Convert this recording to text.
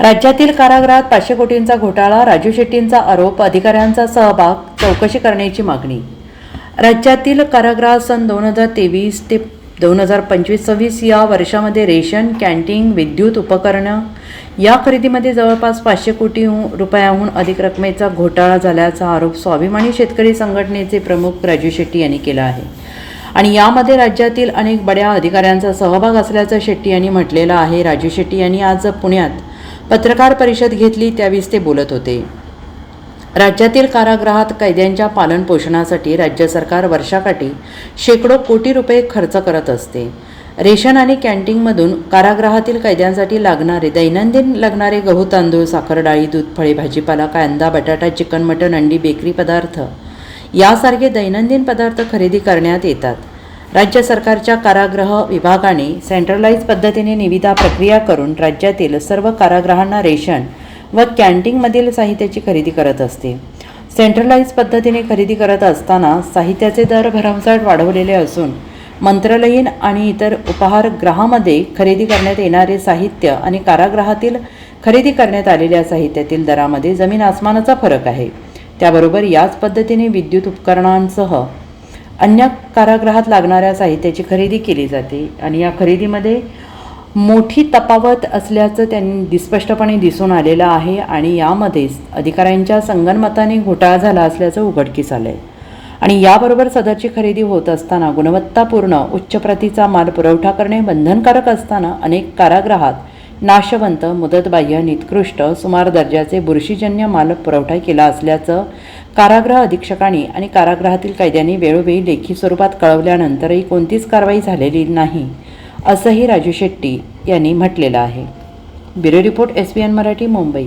राज्यातील कारागृहात पाचशे कोटींचा घोटाळा राजू शेट्टींचा आरोप अधिकाऱ्यांचा सहभाग चौकशी करण्याची मागणी. राज्यातील कारागृहात सन दोन हजार तेवीस ते दोन हजार पंचवीस सव्वीस या वर्षामध्ये रेशन कॅन्टीन विद्युत उपकरणं या खरेदीमध्ये जवळपास पाचशे कोटी रुपयाहून अधिक रकमेचा घोटाळा झाल्याचा आरोप स्वाभिमानी शेतकरी संघटनेचे प्रमुख राजू शेट्टी यांनी केला आहे. आणि यामध्ये राज्यातील अनेक बड्या अधिकाऱ्यांचा सहभाग असल्याचं शेट्टी यांनी म्हटलेलं आहे. राजू शेट्टी यांनी आज पुण्यात पत्रकार परिषद घेतली त्यावेळेस ते बोलत होते. राज्यातील कारागृहात कैद्यांच्या पालनपोषणासाठी राज्य सरकार वर्षाकाठी शेकडो कोटी रुपये खर्च करत असते. रेशन आणि कॅन्टीनमधून कारागृहातील कैद्यांसाठी लागणारे दैनंदिन लागणारे गहू तांदूळ साखर डाळी दूध फळे भाजीपाला कांदा बटाटा चिकन मटण अंडी बेकरी पदार्थ यासारखे दैनंदिन पदार्थ खरेदी करण्यात येतात. राज्य सरकारच्या कारागृह विभागाने सेंट्रलाइज पद्धतीने निविदा प्रक्रिया करून राज्यातील सर्व कारागृहांना रेशन व कॅन्टीनमधील साहित्याची खरेदी करत असते. सेंट्रलाइज पद्धतीने खरेदी करत असताना साहित्याचे दर भरमसाठ वाढवलेले असून मंत्रालयीन आणि इतर उपहारगृहामध्ये खरेदी करण्यात येणारे साहित्य आणि कारागृहातील खरेदी करण्यात आलेल्या साहित्यातील दरामध्ये जमीन आसमानाचा फरक आहे. त्याबरोबर याच पद्धतीने विद्युत उपकरणांसह अन्य कारागृहात लागणाऱ्या साहित्याची खरेदी केली जाते आणि या खरेदीमध्ये मोठी तफावत असल्याचं त्यांनी स्पष्टपणे दिसून आलेलं आहे आणि यामध्ये अधिकाऱ्यांच्या संगनमताने घोटाळा झाला असल्याचं उघडकीस आलं आहे आणि याबरोबर सदरची खरेदी होत असताना गुणवत्तापूर्ण उच्च प्रतीचा माल पुरवठा करणे बंधनकारक असताना अनेक कारागृहात नाशवंत मुदतबाह्य निकृष्ट सुमार दर्जाचे बुरशीजन्य माल पुरवठा केला असल्याचं कारागृह अधीक्षकांनी आणि कारागृहातील कैद्यांनी वेळोवेळी लेखी स्वरूपात कळवल्यानंतरही कोणतीच कारवाई झालेली नाही असंही राजू शेट्टी यांनी म्हटलेलं आहे. Bureau report S B N Marathi Mumbai.